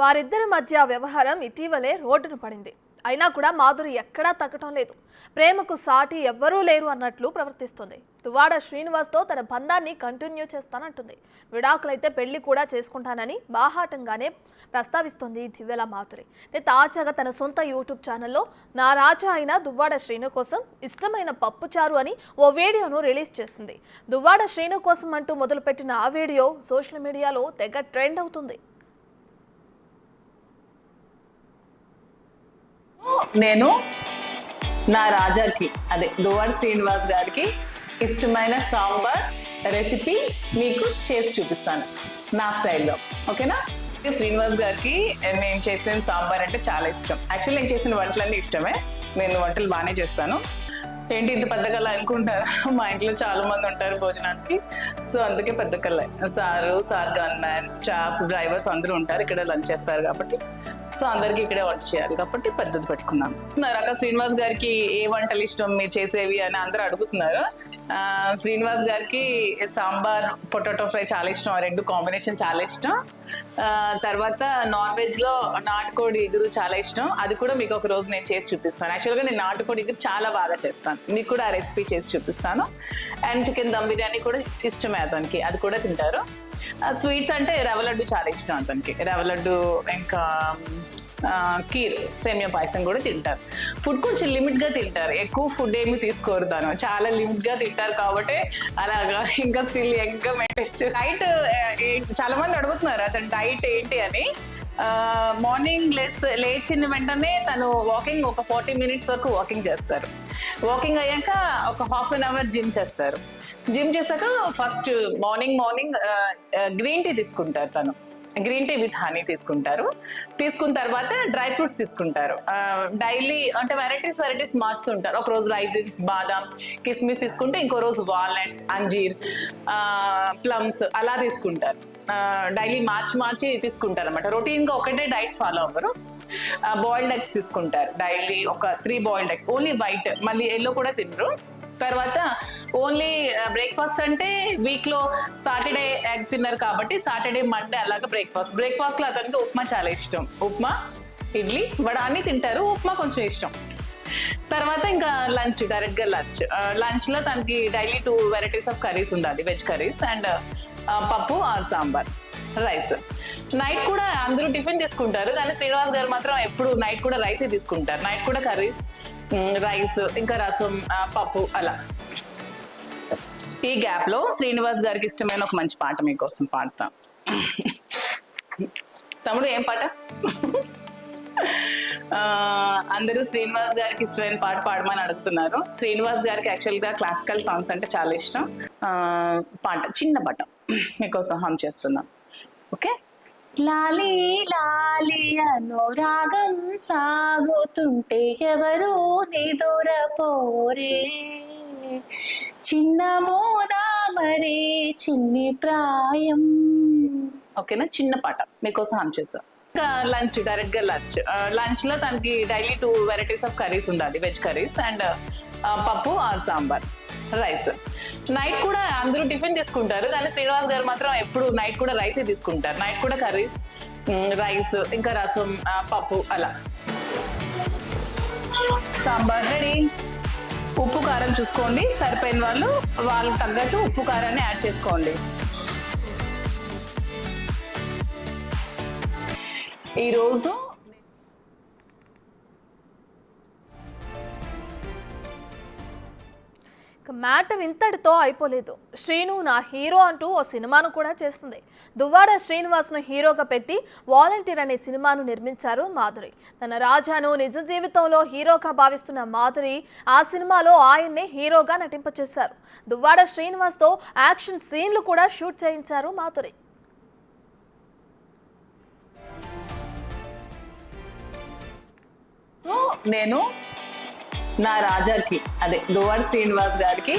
వారిద్దరి మధ్య వ్యవహారం ఇటీవలే రోడ్డున పడింది. అయినా కూడా మాధురి ఎక్కడా తగ్గటం లేదు. ప్రేమకు సాటి ఎవ్వరూ లేరు అన్నట్లు ప్రవర్తిస్తుంది. తువాడ శ్రీనివాస్తో తన బంధాన్ని కంటిన్యూ చేస్తానంటుంది. విడాకులైతే పెళ్ళి కూడా చేసుకుంటానని బాహాటంగానే ప్రస్తావిస్తుంది దివ్యల మాధురి. తాజాగా తన సొంత యూట్యూబ్ ఛానల్లో నా రాజా అయిన దువ్వాడ శ్రీను కోసం ఇష్టమైన పప్పుచారు అని ఓ వీడియోను రిలీజ్ చేసింది. దువ్వాడ శ్రీను కోసం అంటూ మొదలుపెట్టిన ఆ వీడియో సోషల్ మీడియాలో తెగ ట్రెండ్ అవుతుంది. నేను నా రాజాకి అదే దువాడ శ్రీనివాస్ గారికి ఇష్టమైన సాంబార్ రెసిపీ మీకు చేసి చూపిస్తాను నా స్టైల్లో. ఓకేనా? శ్రీనివాస్ గారికి నేను చేసిన సాంబార్ అంటే చాలా ఇష్టం. యాక్చువల్లీ నేను చేసిన వంటలన్నీ ఇష్టమే. నేను వంటలు బాగానే చేస్తాను. ఏంటి ఇంత పెద్ద కళ అనుకుంటారా? మా ఇంట్లో చాలా మంది ఉంటారు భోజనానికి. సో అందుకే పెద్ద కళ. Sir sir gunman staff drivers అందరూ ఉంటారు. ఇక్కడ లంచ్ చేస్తారు కాబట్టి. సో అందరికి ఇక్కడే వంట చేయాలి. కాబట్టి పెద్దది పెట్టుకున్నాను. రక శ్రీనివాస్ గారికి ఏ వంటలు ఇష్టం మీరు చేసేవి అని అందరూ అడుగుతున్నారు. శ్రీనివాస్ గారికి సాంబార్ పొటాటో ఫ్రై చాలా ఇష్టం. రెండు కాంబినేషన్ చాలా ఇష్టం. తర్వాత నాన్ వెజ్లో నాటుకోడి ఇగురు చాలా ఇష్టం. అది కూడా మీకు ఒక రోజు నేను చేసి చూపిస్తాను. యాక్చువల్గా నేను నాటుకోడి ఇగురు చాలా బాగా చేస్తాను. మీకు కూడా ఆ రెసిపీ చేసి చూపిస్తాను. అండ్ చికెన్ దమ్ బిర్యానీ కూడా ఇష్టమే అతనికి. అది కూడా తింటారు. స్వీట్స్ అంటే రవ్వ లడ్డు చాలా ఇష్టం అతనికి. రవ్వ లడ్డు ఇంకా కీర్ సేమియా పాయసం కూడా తింటారు. ఫుడ్ కొంచెం లిమిట్గా తింటారు. ఎక్కువ ఫుడ్ ఏమి తీసుకోరు తను. చాలా లిమిట్గా తింటారు కాబట్టి అలాగా ఇంకా స్టిల్ ఇంకా మెయింటైన్ డైట్ చాలా మంది అడుగుతున్నారు అతను డైట్ ఏంటి అని. మార్నింగ్ లేస్ లేచిన వెంటనే తను వాకింగ్ ఒక ఫార్టీ మినిట్స్ వరకు వాకింగ్ చేస్తారు. వాకింగ్ అయ్యాక ఒక హాఫ్ అన్ అవర్ జిమ్ చేస్తారు. జిమ్ చేశాక first morning morning green tea తీసుకుంటారు తను. గ్రీన్ టీ విత్ హనీ తీసుకుంటారు. తీసుకున్న తర్వాత డ్రై ఫ్రూట్స్ తీసుకుంటారు. డైలీ అంటే వెరైటీస్ వెరైటీస్ మార్చుతుంటారు. ఒక రోజు రైజిన్స్ బాదాం కిస్మిస్ తీసుకుంటే ఇంకో రోజు వాల్నట్స్ అంజీర్ ప్లమ్స్ అలా తీసుకుంటారు. డైలీ మార్చి మార్చి తీసుకుంటారు అనమాట రొటీన్గా ఒకటే డైట్ ఫాలో అవ్వరు. బాయిల్డ్ ఎగ్స్ తీసుకుంటారు. డైలీ ఒక three boiled eggs. Only white. మళ్ళీ ఎల్లో కూడా తినరు. తర్వాత ఓన్లీ బ్రేక్ఫాస్ట్ అంటే వీక్లో సాటర్డే ఎగ్ తిన్నారు కాబట్టి సాటర్డే మండే అలాగా బ్రేక్ఫాస్ట్ బ్రేక్ఫాస్ట్లో అతనికి ఉప్మా చాలా ఇష్టం. ఉప్మా ఇడ్లీ వడ అన్ని తింటారు. ఉప్మా కొంచెం ఇష్టం. తర్వాత ఇంకా లంచ్ డైరెక్ట్గా లంచ్. లంచ్లో తనకి daily two varieties of curries ఉండాలి. వెజ్ కర్రీస్ అండ్ పప్పు ఆర్ సాంబార్ రైస్ నైట్ కూడా అందరూ టిఫిన్ తీసుకుంటారు. కానీ శ్రీనివాస్ గారు మాత్రం ఎప్పుడు నైట్ కూడా రైసే తీసుకుంటారు. నైట్ కూడా కర్రీస్ రైస్ ఇంకా రసం పప్పు అలా. ఈ గ్యాప్లో శ్రీనివాస్ గారికి ఇష్టమైన ఒక మంచి పాట మీకోసం పాడతాం. తమ్ముడు ఏం పాట? అందరూ శ్రీనివాస్ గారికి ఇష్టమైన పాట పాడమని అడుగుతున్నారు. శ్రీనివాస్ గారికి యాక్చువల్గా క్లాసికల్ సాంగ్స్ అంటే చాలా ఇష్టం. పాట చిన్న పాట మీకోసం హమ్ చేస్తున్నాం. ఓకే? లాలి లాలి అనురాగం సాగుతుంటే ఎవరు నిదురపోరే చిన్న మోదా మరి చిన్ని ప్రాయం. ఓకేనా? చిన్న పాట. మీకోసం హామ్ చేస్తాం. లంచ్ డైరెక్ట్గా లంచ్. లంచ్లో తనకి daily two varieties of curries ఉండాలి. వెజ్ కర్రీస్ అండ్ పప్పు ఆర్ సాంబార్. రైస్. నైట్ కూడా అందరూ టిఫిన్ తీసుకుంటారు. కానీ శ్రీనివాస్ గారు మాత్రం ఎప్పుడు నైట్ కూడా రైసే తీసుకుంటారు. నైట్ కూడా కర్రీస్ రైస్ ఇంకా రసం పప్పు అలా. సాంబార్ రెడీ. ఉప్పు కారం చూసుకోండి. సరిపోయిన వాళ్ళు వాళ్ళకి తగ్గట్టు ఉప్పు కారాన్ని యాడ్ చేసుకోండి. ఈరోజు మ్యాటర్ ఇంతటితో అయిపోలేదు. శ్రీను నా హీరో అంటూ ఓ సినిమాను కూడా చేస్తుంది. దువ్వాడ శ్రీనివాస్ను హీరోగా పెట్టి వాలంటీర్ అనే సినిమాను నిర్మించారు మాధురి. తన రాజాను నిజ జీవితంలో హీరోగా భావిస్తున్న మాధురి ఆ సినిమాలో ఆయన్నే హీరోగా నటింపచేశారు. దువ్వాడ శ్రీనివాస్తో యాక్షన్ సీన్లు కూడా షూట్ చేయించారు మాధురి. సో నేను నా రాజాకి అదే దువాడ శ్రీనివాస్ గారికి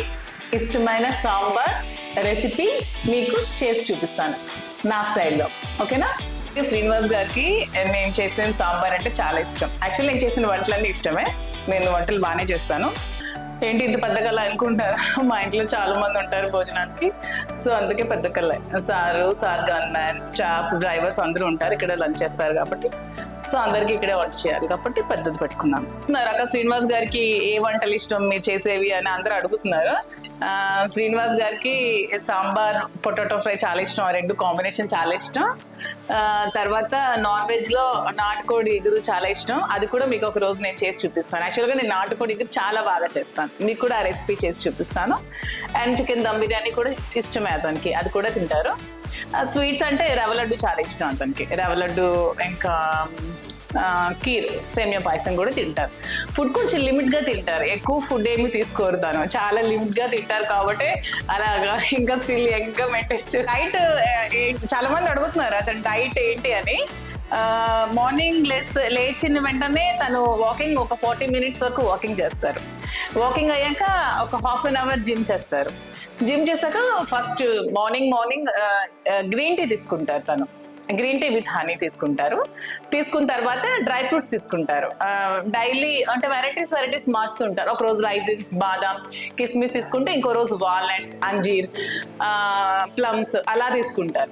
ఇష్టమైన సాంబార్ రెసిపీ మీకు చేసి చూపిస్తాను నా స్టైల్లో. ఓకేనా? శ్రీనివాస్ గారికి నేను చేసిన సాంబార్ అంటే చాలా ఇష్టం. యాక్చువల్లీ నేను చేసిన వంటలన్నీ ఇష్టమే. నేను వంటలు బాగానే చేస్తాను. ఏంటి ఇంత పెద్ద కళ అనుకుంటారు? మా ఇంట్లో చాలా మంది ఉంటారు భోజనానికి. సో అందుకే పెద్ద కళ. Sir sir gunman staff drivers అందరూ ఉంటారు. ఇక్కడ లంచ్ చేస్తారు కాబట్టి. సో అందరికి ఇక్కడే వంట చేయాలి కాబట్టి పెద్దది పెట్టుకున్నాను. రక శ్రీనివాస్ గారికి ఏ వంటలు ఇష్టం మీరు చేసేవి అని అందరూ అడుగుతున్నారు. శ్రీనివాస్ గారికి సాంబార్ పొటాటో ఫ్రై చాలా ఇష్టం. ఆ రెండు కాంబినేషన్ చాలా ఇష్టం. తర్వాత నాన్ వెజ్లో నాటుకోడి ఎగురు చాలా ఇష్టం. అది కూడా మీకు ఒక రోజు నేను చేసి చూపిస్తాను. యాక్చువల్గా నేను నాటుకోడి ఇగురు చాలా బాగా చేస్తాను. మీకు కూడా ఆ రెసిపీ చేసి చూపిస్తాను. అండ్ చికెన్ దమ్ బిర్యానీ కూడా ఇష్టమే అతనికి. అది కూడా తింటారు. స్వీట్స్ అంటే రవ్వ లడ్డు చాలా ఇష్టం అతనికి. రవ్వ లడ్డు ఇంకా కీర్ సేమియా పాయసం కూడా తింటారు. ఫుడ్ కొంచెం లిమిట్గా తింటారు. ఎక్కువ ఫుడ్ ఏమి తీసుకోరు తను. చాలా లిమిట్గా తింటారు కాబట్టి అలాగా ఇంకా స్టిల్ ఇంకా మెయింటైన్ డైట్ చాలా మంది అడుగుతున్నారు అతను డైట్ ఏంటి అని. మార్నింగ్ లేస్ లేచిన వెంటనే తను వాకింగ్ ఒక ఫార్టీ మినిట్స్ వరకు వాకింగ్ చేస్తారు. వాకింగ్ అయ్యాక ఒక హాఫ్ అన్ అవర్ జిమ్ చేస్తారు. జిమ్ చేశాక first morning morning green tea తీసుకుంటారు తను. గ్రీన్ టీ విత్ హనీ తీసుకుంటారు. తీసుకున్న తర్వాత డ్రై ఫ్రూట్స్ తీసుకుంటారు. డైలీ అంటే వెరైటీస్ వెరైటీస్ మార్చుతుంటారు ఒక రోజు రైజిన్స్ బాదాం కిస్మిస్ తీసుకుంటే ఇంకో రోజు వాల్నట్స్ అంజీర్ ప్లమ్స్ అలా తీసుకుంటారు.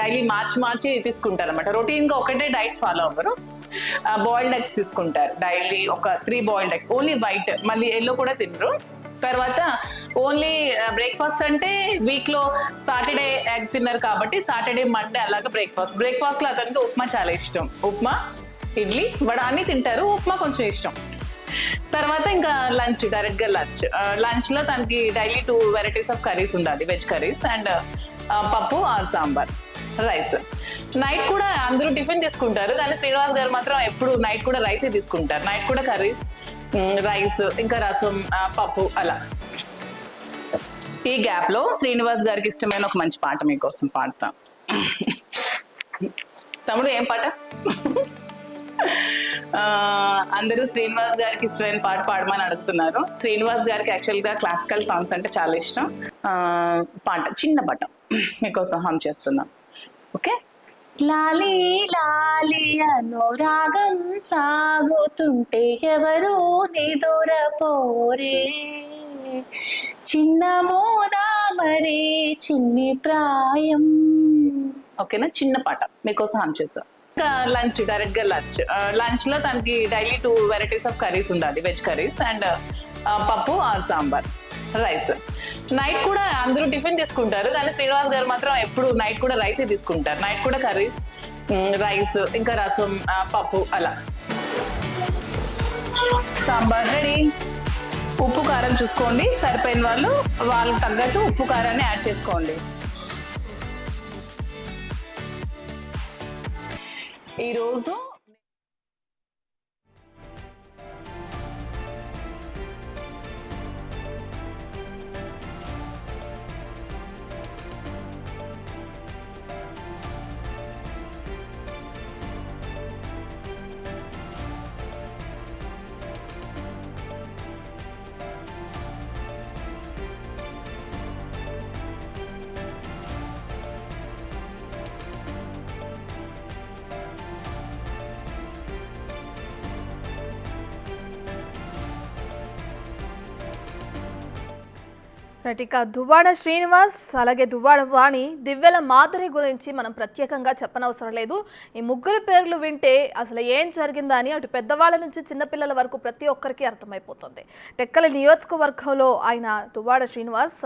డైలీ మార్చి మార్చి తీసుకుంటారు అనమాట రొటీన్గా ఒకటే డైట్ ఫాలో అవ్వరు. బాయిల్డ్ ఎగ్స్ తీసుకుంటారు. డైలీ ఒక three boiled eggs. Only white. మళ్ళీ ఎల్లో కూడా తినరు. తర్వాత ఓన్లీ బ్రేక్ఫాస్ట్ uh, అంటే వీక్లో సాటర్డే ఎగ్ తిన్నారు కాబట్టి సాటర్డే మండే అలాగే బ్రేక్ఫాస్ట్ బ్రేక్ఫాస్ట్లో అతనికి ఉప్మా చాలా ఇష్టం. ఉప్మా ఇడ్లీ వడ అన్ని తింటారు. ఉప్మా కొంచెం ఇష్టం. తర్వాత ఇంకా లంచ్ డైరెక్ట్గా లంచ్ లంచ్లో తనకి daily two varieties of curries ఉండాలి. వెజ్ కర్రీస్ అండ్ పప్పు ఆర్ సాంబార్ రైస్ నైట్ కూడా అందరూ టిఫిన్ తీసుకుంటారు. కానీ శ్రీనివాస్ గారు మాత్రం ఎప్పుడు నైట్ కూడా రైసే తీసుకుంటారు. నైట్ కూడా కర్రీస్ రైస్ ఇంకా రసం పప్పు అలా. ఈ గ్యాప్లో శ్రీనివాస్ గారికి ఇష్టమైన ఒక మంచి పాట మీకోసం పాడతాం. తమ్ముడు ఏం పాట? అందరూ శ్రీనివాస్ గారికి ఇష్టమైన పాట పాడమని అడుగుతున్నారు. శ్రీనివాస్ గారికి యాక్చువల్గా క్లాసికల్ సాంగ్స్ అంటే చాలా ఇష్టం. పాట చిన్న పాట మీకోసం హమ్ చేస్తున్నాం. ఓకే? లాలి లాలి అనురాగం సాగుతుంటే ఎవరు నిదురపోరే చిన్న మోదా మరే చిన్ని ప్రాయం. ఓకేనా? చిన్న పాట. మీకోసం హామ్ చేస్తా. లంచ్ డైరెక్ట్గా లంచ్. లంచ్లో తనకి daily two varieties of curries ఉండాలి. వెజ్ కర్రీస్ అండ్ పప్పు ఆర్ సాంబార్. రైస్. నైట్ కూడా అందరూ టిఫిన్ తీసుకుంటారు కానీ శ్రీనివాస్ గారు మాత్రం ఎప్పుడు నైట్ కూడా రైసే తీసుకుంటారు. నైట్ కూడా కర్రీస్ రైస్ ఇంకా రసం పప్పు అలా. సాంబార్ రెడీ. ఉప్పు కారం చూసుకోండి. సరిపోయిన వాళ్ళు వాళ్ళకి తగ్గట్టు ఉప్పు కారాన్ని యాడ్ చేసుకోండి. ఈరోజు నటిక దువ్వాడ శ్రీనివాస్ అలాగే దువ్వాడ వాణి దివ్యల మాధురి గురించి మనం ప్రత్యేకంగా చెప్పనవసరం లేదు. ఈ ముగ్గురు పేర్లు వింటే అసలు ఏం జరిగిందా అని అటు పెద్దవాళ్ళ నుంచి చిన్నపిల్లల వరకు ప్రతి ఒక్కరికి అర్థమైపోతుంది. టెక్కల నియోజకవర్గంలో ఆయన దువ్వాడ శ్రీనివాస్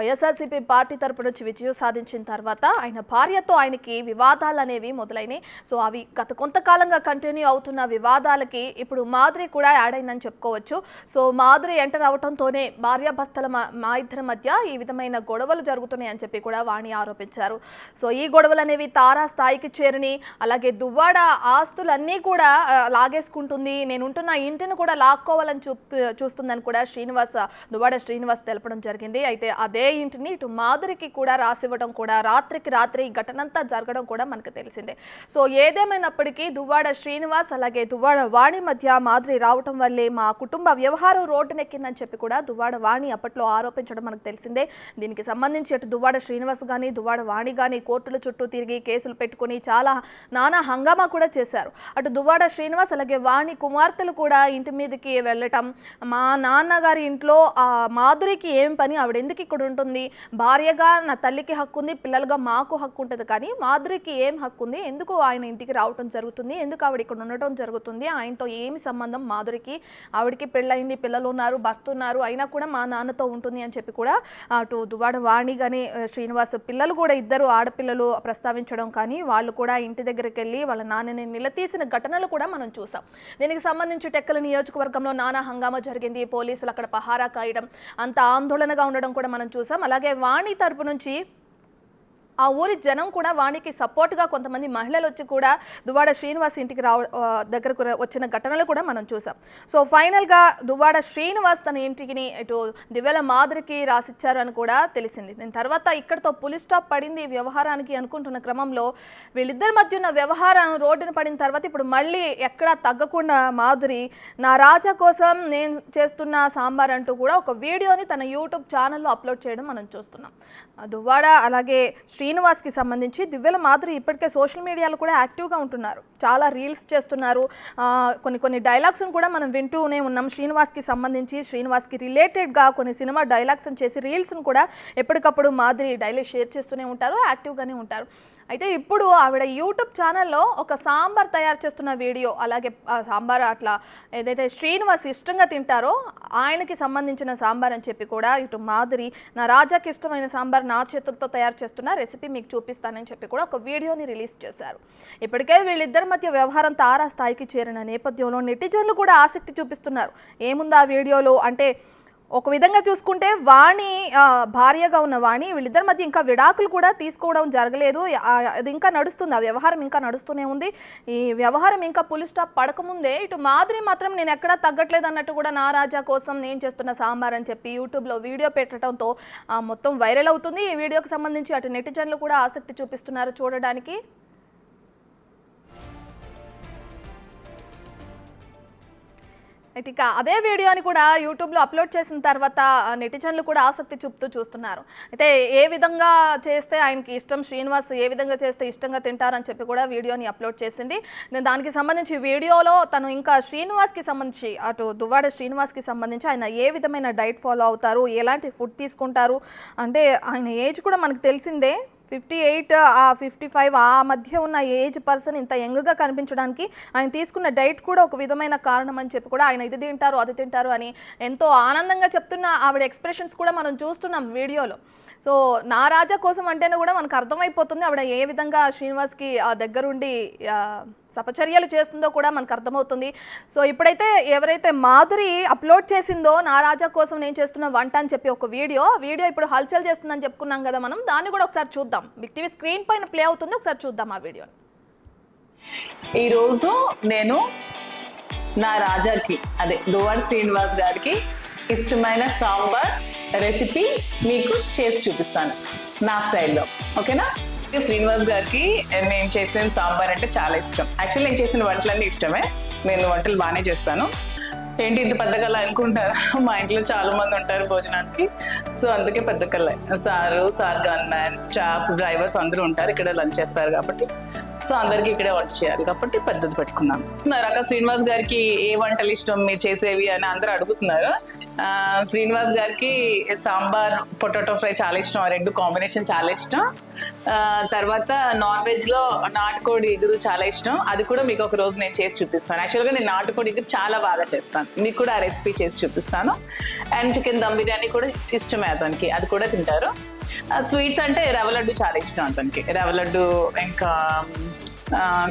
వైఎస్ఆర్సీపీ పార్టీ తరపు నుంచి విజయం సాధించిన తర్వాత ఆయన భార్యతో ఆయనకి వివాదాలు అనేవి మొదలైనవి సో అవి గత కొంతకాలంగా కంటిన్యూ అవుతున్న వివాదాలకి ఇప్పుడు మాధురి కూడా యాడ్ అయిందని చెప్పుకోవచ్చు. సో మాధురి ఎంటర్ అవడంతోనే భార్యాభర్తల మా మా ఇద్దరి మధ్య ఈ విధమైన గొడవలు జరుగుతున్నాయి అని చెప్పి కూడా వాణి ఆరోపించారు. సో ఈ గొడవలు అనేవి తారా స్థాయికి చేరని అలాగే దువ్వాడ ఆస్తులన్నీ కూడా లాగేసుకుంటుంది. నేను ఉంటున్న ఇంటిని కూడా లాక్కోవాలని చూ చూస్తుందని కూడా శ్రీనివాస్ దువ్వాడ శ్రీనివాస్ తెలపడం జరిగింది. అయితే అదే ఇంటిని ఇటు మాధురికి కూడా రాసివ్వడం కూడా రాత్రికి రాత్రి ఈ ఘటనంతా జరగడం కూడా మనకు తెలిసిందే. సో ఏదేమైనప్పటికీ దువ్వాడ శ్రీనివాస్ అలాగే దువ్వాడ వాణి మధ్య మాధురి రావటం వల్లే మా కుటుంబ వ్యవహారం రోడ్డునెక్కిందని చెప్పి కూడా దువ్వాడ వాణి అప్పట్లో ఆరోపించడం మనకు తెలిసిందే. దీనికి సంబంధించి అటు దువ్వాడ శ్రీనివాస్ కానీ దువ్వాడ వాణి కానీ కోర్టుల చుట్టూ తిరిగి కేసులు పెట్టుకుని చాలా నానా హంగామా కూడా చేశారు. అటు దువ్వాడ శ్రీనివాస్ అలాగే వాణి కుమార్తెలు కూడా ఇంటి మీదకి వెళ్ళటం మా నాన్నగారి ఇంట్లో ఆ మాధురికి ఏం పని ఆవిడ ఎందుకు ఇక్కడ ఉంటుంది? భార్యగా నా తల్లికి హక్కు ఉంది పిల్లలుగా మాకు హక్కు ఉంటుంది కానీ మాధురికి ఏం హక్కు ఉంది? ఎందుకు ఆయన ఇంటికి రావటం జరుగుతుంది? ఎందుకు ఆవిడ ఇక్కడ ఉండటం జరుగుతుంది? ఆయనతో ఏమి సంబంధం మాధురికి? ఆవిడకి పెళ్ళయింది పిల్లలు ఉన్నారు భర్త ఉన్నారు అయినా కూడా మా నాన్నతో ఉంటుంది అని చెప్పి కూడా అటు దువాడ వాణి కానీ శ్రీనివాస్ పిల్లలు కూడా ఇద్దరు ఆడపిల్లలు ప్రస్తావించడం కానీ వాళ్ళు కూడా ఇంటి దగ్గరికి వెళ్ళి వాళ్ళ నాన్నని నిలదీసిన ఘటనలు కూడా మనం చూసాం. దీనికి సంబంధించి టెక్కల నియోజకవర్గంలో నానా హంగామా జరిగింది. పోలీసులు అక్కడ పహారా కాయడం అంత ఆందోళనగా ఉండడం కూడా మనం చూసాం. అలాగే వాణి తరపు నుంచి ఆ ఊరి జనం కూడా వానికి సపోర్ట్గా కొంతమంది మహిళలు వచ్చి కూడా దువ్వాడ శ్రీనివాస్ ఇంటికి రావ దగ్గరకు వచ్చిన ఘటనలు కూడా మనం చూసాం. సో ఫైనల్గా దువ్వాడ శ్రీనివాస్ తన ఇంటికి ఇటు దివ్యల మాదిరికి రాసిచ్చారు అని కూడా తెలిసింది. దీని తర్వాత ఇక్కడతో పులి స్టాప్ పడింది వ్యవహారానికి అనుకుంటున్న క్రమంలో వీళ్ళిద్దరి మధ్య ఉన్న వ్యవహారం రోడ్డున పడిన తర్వాత ఇప్పుడు మళ్ళీ ఎక్కడా తగ్గకుండా మాధురి నా రాజా కోసం నేను చేస్తున్న సాంబార్ అంటూ కూడా ఒక వీడియోని తన యూట్యూబ్ ఛానల్లో అప్లోడ్ చేయడం మనం చూస్తున్నాం. దువ్వాడ అలాగే శ్రీనివాస్కి సంబంధించి దివ్యల మాధురి ఇప్పటికే సోషల్ మీడియాలో కూడా యాక్టివ్గా ఉంటున్నారు. చాలా రీల్స్ చేస్తున్నారు. కొన్ని కొన్ని డైలాగ్స్ని కూడా మనం వింటూనే ఉన్నాం. శ్రీనివాస్కి సంబంధించి శ్రీనివాస్కి రిలేటెడ్గా కొన్ని సినిమా డైలాగ్స్ చేసి రీల్స్ను కూడా ఎప్పటికప్పుడు మాధురి డైలీ షేర్ చేస్తూనే ఉంటారు యాక్టివ్గానే ఉంటారు. అయితే ఇప్పుడు ఆవిడ యూట్యూబ్ ఛానల్లో ఒక సాంబార్ తయారు చేస్తున్న వీడియో అలాగే సాంబార్ అట్లా ఏదైతే శ్రీనివాస్ ఇష్టంగా తింటారో ఆయనకి సంబంధించిన సాంబార్ అని చెప్పి కూడా ఇటు మాధురి నా రాజాకి ఇష్టమైన సాంబార్ నా చేతులతో తయారు చేస్తున్న రెసిపీ మీకు చూపిస్తానని చెప్పి కూడా ఒక వీడియోని రిలీజ్ చేశారు. ఇప్పటికే వీళ్ళిద్దరి మధ్య వ్యవహారం తారా స్థాయికి చేరిన నేపథ్యంలో నెటిజన్లు కూడా ఆసక్తి చూపిస్తున్నారు. ఏముంది ఆ వీడియోలో? అంటే ఒక విధంగా చూసుకుంటే వాణి భార్యగా ఉన్న వాణి వీళ్ళిద్దరి మధ్య ఇంకా విడాకులు కూడా తీసుకోవడం జరగలేదు. అది ఇంకా నడుస్తుంది. ఆ వ్యవహారం ఇంకా నడుస్తూనే ఉంది. ఈ వ్యవహారం ఇంకా పులి స్టాప్ పడకముందే ఇటు మాదిరి మాత్రం నేను ఎక్కడా తగ్గట్లేదు అన్నట్టు కూడా నా రాజా కోసం నేను చేస్తున్న సాంబార్ అని చెప్పి యూట్యూబ్లో వీడియో పెట్టడంతో మొత్తం వైరల్ అవుతుంది. ఈ వీడియోకి సంబంధించి అటు నెటిజన్లు కూడా ఆసక్తి చూపిస్తున్నారు చూడడానికి. ఇక అదే వీడియోని కూడా యూట్యూబ్లో అప్లోడ్ చేసిన తర్వాత నెటిజన్లు కూడా ఆసక్తి చూపుతూ చూస్తున్నారు. అయితే ఏ విధంగా చేస్తే ఆయనకి ఇష్టం శ్రీనివాస్ ఏ విధంగా చేస్తే ఇష్టంగా తింటారని చెప్పి కూడా వీడియోని అప్లోడ్ చేసింది. నేను దానికి సంబంధించి వీడియోలో తను ఇంకా శ్రీనివాస్కి సంబంధించి అటు దువ్వాడ శ్రీనివాస్కి సంబంధించి ఆయన ఏ విధమైన డైట్ ఫాలో అవుతారు ఎలాంటి ఫుడ్ తీసుకుంటారు అంటే ఆయన ఏజ్ కూడా మనకు తెలిసిందే. ఫిఫ్టీ ఎయిట్ ఆ ఫిఫ్టీ ఫైవ్ ఆ మధ్య ఉన్న ఏజ్ పర్సన్ ఇంత యంగ్గా కనిపించడానికి ఆయన తీసుకున్న డైట్ కూడా ఒక విధమైన కారణం అని చెప్పి కూడా ఆయన ఇది తింటారు అది తింటారు అని ఎంతో ఆనందంగా చెప్తున్న ఆవిడ ఎక్స్ప్రెషన్స్ కూడా మనం చూస్తున్నాం వీడియోలో. సో నా రాజా కోసం అంటేనే కూడా మనకు అర్థమైపోతుంది ఆవిడ ఏ విధంగా శ్రీనివాస్కి ఆ దగ్గరుండి సపచర్యలు చేస్తుందో కూడా మనకు అర్థమవుతుంది. సో ఇప్పుడైతే ఎవరైతే మాధురి అప్లోడ్ చేసిందో నా రాజా కోసం నేను చేస్తున్న వంట అని చెప్పి ఒక వీడియో వీడియో ఇప్పుడు హల్చల్ చేస్తుందని చెప్పుకున్నాం కదా మనం దాన్ని కూడా ఒకసారి చూద్దాం. బిగ్ టీవీ స్క్రీన్ పైన ప్లే అవుతుంది ఒకసారి చూద్దాం ఆ వీడియోని. ఈరోజు నేను నా రాజాకి అదే దువాడ్ శ్రీనివాస్ గారికి ఇష్టమైన సాంబార్ రెసిపీ మీకు చేసి చూపిస్తాను నా స్టైల్లో. ఓకేనా? శ్రీనివాస్ గారికి. నేను చేసిన సాంబార్ అంటే చాలా ఇష్టం. యాక్చువల్లీ నేను చేసిన వంటలన్నీ ఇష్టమే. నేను వంటలు బాగానే చేస్తాను. ఏంటి ఇంత పెద్ద కళ అనుకుంటారా? మా ఇంట్లో చాలా మంది ఉంటారు భోజనానికి. సో అందుకే పెద్ద కళ. Sir sir gunman staff drivers అందరూ ఉంటారు. ఇక్కడ లంచ్ చేస్తారు కాబట్టి. సో అందరికి ఇక్కడే వంట చేయాలి కాబట్టి పెద్దది పెట్టుకున్నాను. రక శ్రీనివాస్ గారికి? ఏ వంటలు ఇష్టం? మీరు చేసేవి అని అందరూ అడుగుతున్నారు. శ్రీనివాస్ గారికి సాంబార్ పొటాటో ఫ్రై చాలా ఇష్టం. ఆ రెండు కాంబినేషన్ చాలా ఇష్టం. తర్వాత నాన్ వెజ్లో నాటుకోడి ఎగురు చాలా ఇష్టం. అది కూడా మీకు ఒక రోజు నేను చేసి చూపిస్తాను. యాక్చువల్గా నేను నాటుకోడి ఎగురు చాలా బాగా చేస్తాను. మీకు కూడా ఆ రెసిపీ చేసి చూపిస్తాను. అండ్ చికెన్ దమ్ బిర్యానీ కూడా ఇష్టమే అతనికి. అది కూడా తింటారు. స్వీట్స్ అంటే రవ్వ లడ్డు చాలా ఇష్టం అతనికి. రవ్వ లడ్డు ఇంకా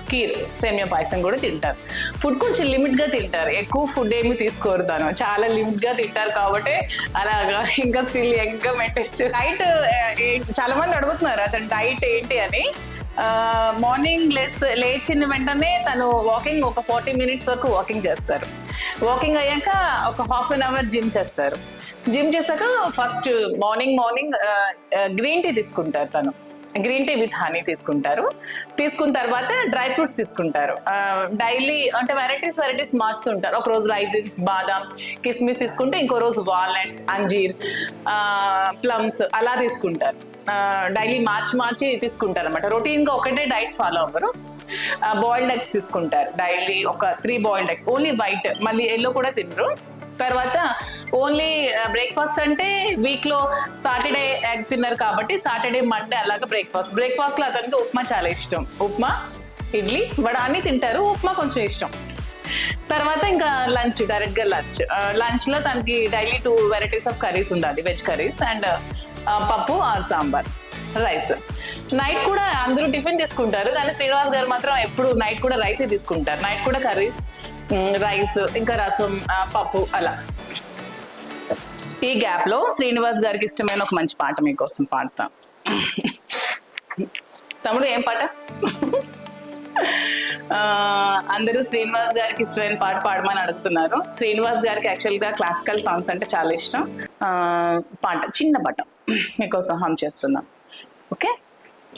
కీర్ సేమియా పాయసం కూడా తింటారు. ఫుడ్ కొంచెం లిమిట్గా తింటారు. ఎక్కువ ఫుడ్ ఏమి తీసుకోరు తను చాలా లిమిట్గా తింటారు కాబట్టి అలాగా ఇంకా స్టిల్ ఇంకా మెయింటైన్ డైట్ చాలా మంది అడుగుతున్నారు అతను డైట్ ఏంటి అని. మార్నింగ్ లేస్ లేచిన వెంటనే తను వాకింగ్ ఒక ఫార్టీ మినిట్స్ వరకు వాకింగ్ చేస్తారు. వాకింగ్ అయ్యాక ఒక హాఫ్ అన్ అవర్ జిమ్ చేస్తారు. జిమ్ చేశాక first morning morning green tea తీసుకుంటారు తను. గ్రీన్ టీ విత్ హనీ తీసుకుంటారు. తీసుకున్న తర్వాత డ్రై ఫ్రూట్స్ తీసుకుంటారు. డైలీ అంటే వెరైటీస్ వెరైటీస్ మార్చుతుంటారు. ఒక రోజు రైజిన్స్ బాదం కిస్మిస్ తీసుకుంటే ఇంకో రోజు వాల్నట్స్ అంజీర్ ప్లమ్స్ అలా తీసుకుంటారు. డైలీ మార్చి మార్చి తీసుకుంటారు అనమాట రొటీన్గా ఒకటే డైట్ ఫాలో అవ్వరు. బాయిల్డ్ ఎగ్స్ తీసుకుంటారు. డైలీ ఒక three boiled eggs. Only white. మళ్ళీ ఎల్లో కూడా తినరు. తర్వాత ఓన్లీ బ్రేక్ఫాస్ట్ అంటే వీక్లో సాటర్డే ఎగ్ తిన్నారు కాబట్టి సాటర్డే మండే అలాగా బ్రేక్ఫాస్ట్ బ్రేక్ఫాస్ట్లో అతనికి ఉప్మా చాలా ఇష్టం. ఉప్మా ఇడ్లీ వడ అన్ని తింటారు. ఉప్మా కొంచెం ఇష్టం. తర్వాత ఇంకా లంచ్ డైరెక్ట్గా లంచ్. లంచ్లో తనకి daily two varieties of curries ఉండాలి. వెజ్ కర్రీస్ అండ్ పప్పు ఆర్ సాంబార్ రైస్. నైట్ కూడా అందరూ టిఫిన్ తీసుకుంటారు. కానీ శ్రీనివాస్ గారు మాత్రం ఎప్పుడు నైట్ కూడా రైసే తీసుకుంటారు. నైట్ కూడా కర్రీస్ రైస్ ఇంకా రసం పప్పు అలా. ఈ గ్యాప్లో శ్రీనివాస్ గారికి ఇష్టమైన ఒక మంచి పాట మీకోసం పాడతాం. తమ్ముడు ఏం పాట? అందరూ శ్రీనివాస్ గారికి ఇష్టమైన పాట పాడమని అడుగుతున్నారు. శ్రీనివాస్ గారికి యాక్చువల్గా క్లాసికల్ సాంగ్స్ అంటే చాలా ఇష్టం. పాట చిన్న పాట మీకోసం హమ్ చేస్తున్నాం. ఓకే?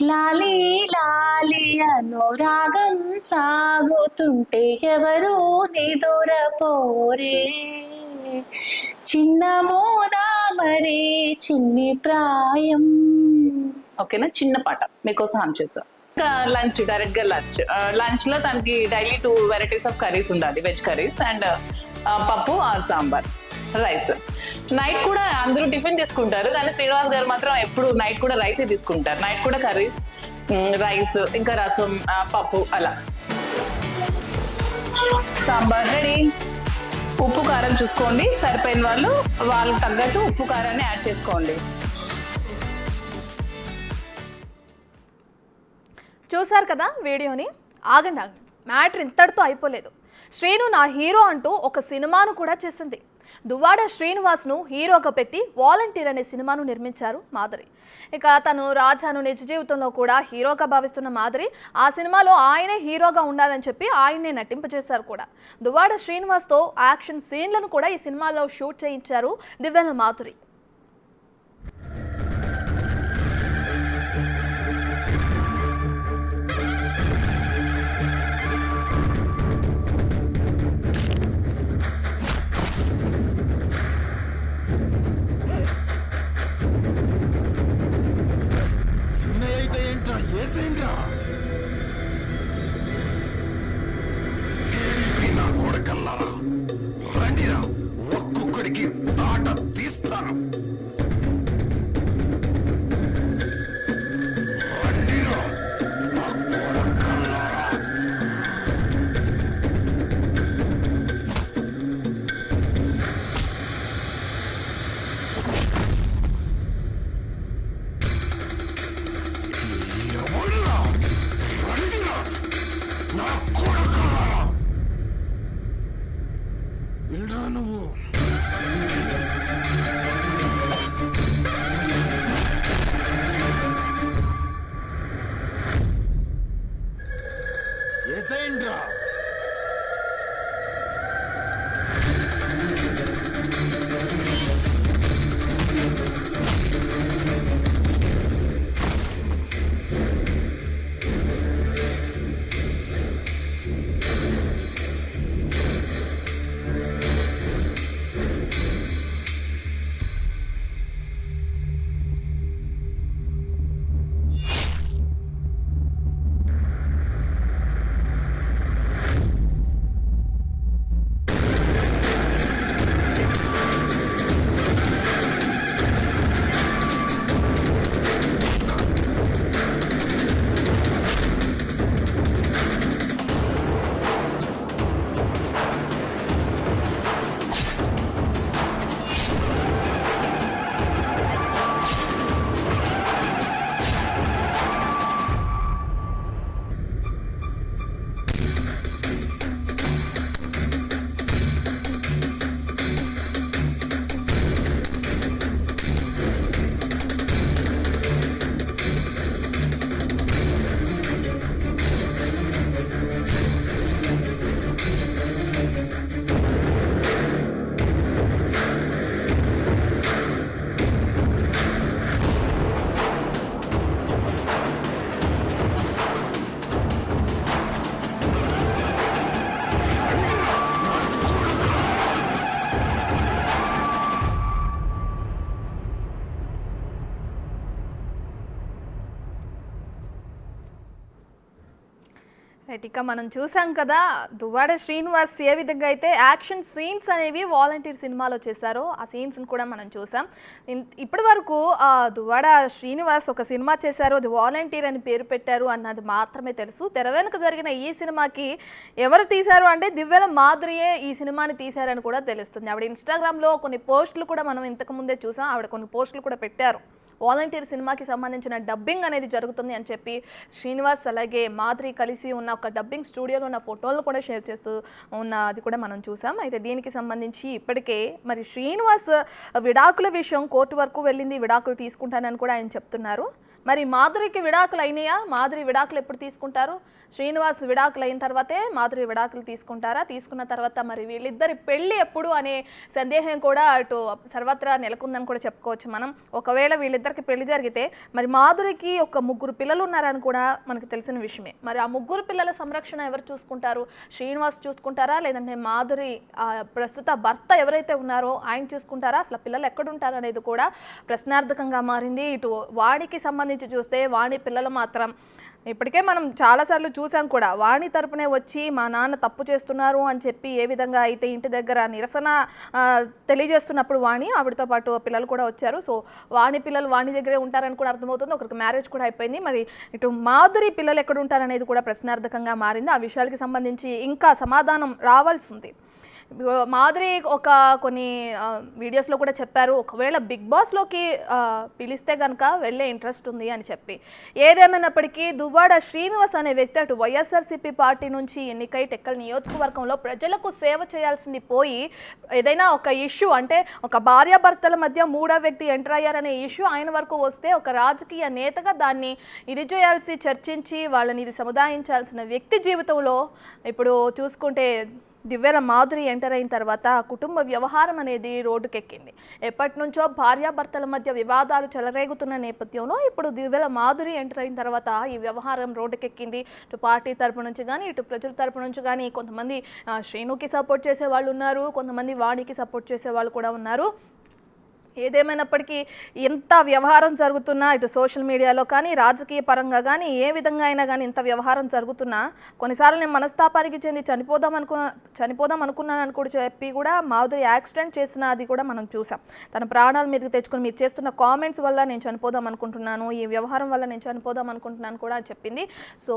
లాలి లాలి అనురాగం సాగుతుంటే ఎవరు నిదురపోరే చిన్న మోదా మరే చిన్ని ప్రాయం. ఓకేనా? చిన్న పాట. మీకోసం హామ్ చేస్తాం. లంచ్ డైరెక్ట్గా లంచ్. లంచ్లో తనకి daily two varieties of curries ఉండాలి. వెజ్ కర్రీస్ అండ్ పప్పు ఆర్ సాంబార్. రైస్. నైట్ కూడా అందరూ టిఫిన్ తీసుకుంటారు. కానీ శ్రీనివాస్ గారు మాత్రం ఎప్పుడు నైట్ కూడా రైసే తీసుకుంటారు. నైట్ కూడా కర్రీస్ రైస్ ఇంకా రసం పప్పు అలా. సాంబార్ రెడీ. ఉప్పు కారం చూసుకోండి. సరిపోయిన వాళ్ళు వాళ్ళకి తగ్గట్టు ఉప్పు కారాన్ని యాడ్ చేసుకోండి. చూశారు కదా వీడియోని? ఆగండి ఆగండి. మ్యాటర్ ఇంతటితో అయిపోలేదు. శ్రీను నా హీరో అంటూ ఒక సినిమాను కూడా చేసింది. దువ్వాడ శ్రీనివాస్ను హీరోగా పెట్టి వాలంటీర్ అనే సినిమాను నిర్మించారు మాధురి. ఇక తను రాజాను నిజ జీవితంలో కూడా హీరోగా భావిస్తున్న మాధురి ఆ సినిమాలో ఆయనే హీరోగా ఉండాలని చెప్పి ఆయన్నే నటింపజేశారు కూడా. దువ్వాడ శ్రీనివాస్తో యాక్షన్ సీన్లను కూడా ఈ సినిమాలో షూట్ చేయించారు దివ్యల మాధురి. 千が。ఇక మనం చూసాం కదా దువ్వాడ శ్రీనివాస్ ఏ విధంగా అయితే యాక్షన్ సీన్స్ అనేవి వాలంటీర్ సినిమాలో చేశారో ఆ సీన్స్ని కూడా మనం చూసాం. ఇన్- ఇప్పటి వరకు దువ్వాడ శ్రీనివాస్ ఒక సినిమా చేశారు అది వాలంటీర్ అని పేరు పెట్టారు అన్నది మాత్రమే తెలుసు. తెర వెనుక జరిగిన ఈ సినిమాకి ఎవరు తీశారు అంటే దివ్యల మాధురియే ఈ సినిమాని తీశారని కూడా తెలుస్తుంది. ఆవిడ ఇన్స్టాగ్రామ్లో కొన్ని పోస్టులు కూడా మనం ఇంతకు ముందే చూసాం ఆవిడ కొన్ని పోస్టులు కూడా పెట్టారు. వాలంటీర్ సినిమాకి సంబంధించిన డబ్బింగ్ అనేది జరుగుతుంది అని చెప్పి శ్రీనివాస్ అలాగే మాధురి కలిసి ఉన్న ఒక డబ్బింగ్ స్టూడియోలో ఉన్న ఫోటోలను కూడా షేర్ చేస్తూ ఉన్న అది కూడా మనం చూసాం. అయితే దీనికి సంబంధించి ఇప్పటికే మరి శ్రీనివాస్ విడాకుల విషయం కోర్టు వరకు వెళ్ళింది విడాకులు తీసుకుంటానని కూడా ఆయన చెప్తున్నారు. మరి మాధురికి విడాకులు అయినాయా? మాధురి విడాకులు ఎప్పుడు తీసుకుంటారు? శ్రీనివాస్ విడాకులు అయిన తర్వాతే మాధురి విడాకులు తీసుకుంటారా? తీసుకున్న తర్వాత మరి వీళ్ళిద్దరి పెళ్ళి ఎప్పుడు అనే సందేహం కూడా అటు సర్వత్రా నెలకొందని కూడా చెప్పుకోవచ్చు మనం. ఒకవేళ వీళ్ళిద్దరికి పెళ్ళి జరిగితే మరి మాధురికి ఒక ముగ్గురు పిల్లలు ఉన్నారని కూడా మనకు తెలిసిన విషయమే. మరి ఆ ముగ్గురు పిల్లల సంరక్షణ ఎవరు చూసుకుంటారు? శ్రీనివాస్ చూసుకుంటారా? లేదంటే మాధురి ప్రస్తుత భర్త ఎవరైతే ఉన్నారో ఆయన చూసుకుంటారా? అసలు పిల్లలు ఎక్కడుంటారు అనేది కూడా ప్రశ్నార్థకంగా మారింది. ఇటు వాణికి సంబంధించి చూస్తే వాణి పిల్లలు మాత్రం ఇప్పటికే మనం చాలాసార్లు చూసాం కూడా వాణి తరపునే వచ్చి మా నాన్న తప్పు చేస్తున్నారు అని చెప్పి ఏ విధంగా అయితే ఇంటి దగ్గర నిరసన తెలియజేస్తున్నప్పుడు వాణి ఆవిడతో పాటు పిల్లలు కూడా వచ్చారు. సో వాణి పిల్లలు వాణి దగ్గరే ఉంటారని కూడా అర్థమవుతుంది. ఒకరికి మ్యారేజ్ కూడా అయిపోయింది. మరి ఇటు మాధురి పిల్లలు ఎక్కడ ఉంటారనేది కూడా ప్రశ్నార్థకంగా మారింది. ఆ విషయాలకి సంబంధించి ఇంకా సమాధానం రావాల్సి ఉంది. మాధురి ఒక కొన్ని వీడియోస్లో కూడా చెప్పారు ఒకవేళ బిగ్ బాస్లోకి పిలిస్తే కనుక వెళ్ళే ఇంట్రెస్ట్ ఉంది అని చెప్పి. ఏదేమైనప్పటికీ దువ్వాడ శ్రీనివాస్ అనే వ్యక్తి అటు వైఎస్ఆర్సీపీ పార్టీ నుంచి ఎన్నికై టెక్కల్ నియోజకవర్గంలో ప్రజలకు సేవ చేయాల్సింది పోయి ఏదైనా ఒక ఇష్యూ అంటే ఒక భార్యాభర్తల మధ్య మూడో వ్యక్తి ఎంటర్ అయ్యారనే ఇష్యూ ఆయన వరకు వస్తే ఒక రాజకీయ నేతగా దాన్ని ఇది చేయాల్సి చర్చించి వాళ్ళని ఇది సముదాయించాల్సిన వ్యక్తి జీవితంలో ఇప్పుడు చూసుకుంటే దివ్యల మాధురి ఎంటర్ అయిన తర్వాత కుటుంబ వ్యవహారం అనేది రోడ్డుకెక్కింది. ఎప్పటి నుంచో భార్యాభర్తల మధ్య వివాదాలు చెలరేగుతున్న నేపథ్యంలో ఇప్పుడు దివ్యల మాధురి ఎంటర్ అయిన తర్వాత ఈ వ్యవహారం రోడ్డుకెక్కింది. ఇటు పార్టీ తరపు నుంచి కానీ ఇటు ప్రజల తరపు నుంచి కానీ కొంతమంది శ్రీనుకి సపోర్ట్ చేసే వాళ్ళు ఉన్నారు. కొంతమంది వాణికి సపోర్ట్ చేసే వాళ్ళు కూడా ఉన్నారు. ఏదేమైనప్పటికీ ఎంత వ్యవహారం జరుగుతున్నా ఇటు సోషల్ మీడియాలో కానీ రాజకీయ పరంగా కానీ ఏ విధంగా అయినా కానీ ఇంత వ్యవహారం జరుగుతున్నా కొన్నిసార్లు నేను మనస్తాపానికి చెంది చనిపోదాం అనుకున్న చనిపోదాం అనుకున్నానని కూడా చెప్పి కూడా మాధురి యాక్సిడెంట్ చేసిన అది కూడా మనం చూసాం. తన ప్రాణాల మీదకి తెచ్చుకొని మీరు చేస్తున్న కామెంట్స్ వల్ల నేను చనిపోదాం అనుకుంటున్నాను ఈ వ్యవహారం వల్ల నేను చనిపోదాం అనుకుంటున్నాను కూడా చెప్పింది. సో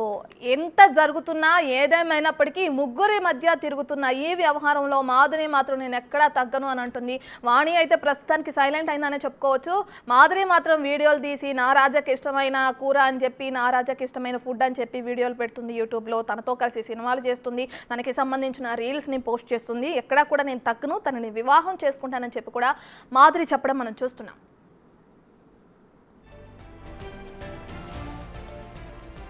ఎంత జరుగుతున్నా ఏదేమైనప్పటికీ ముగ్గురి మధ్య తిరుగుతున్న ఈ వ్యవహారంలో మాధురి మాత్రం నేను ఎక్కడా తగ్గను అని అంటుంది. వాణి అయితే ప్రస్తుతానికి సైలెంట్ అయిందనే చెప్పుకోవచ్చు. మాధురి మాత్రం వీడియోలు తీసి నా రాజాకి ఇష్టమైన కూర అని చెప్పి నా రాజాకి ఇష్టమైన ఫుడ్ అని చెప్పి వీడియోలు పెడుతుంది యూట్యూబ్లో. తనతో కలిసి సినిమాలు చేస్తుంది. తనకి సంబంధించిన రీల్స్ని పోస్ట్ చేస్తుంది. ఎక్కడా కూడా నేను తక్కును తనని వివాహం చేసుకుంటానని చెప్పి కూడా మాధురి చెప్పడం మనం చూస్తున్నాం.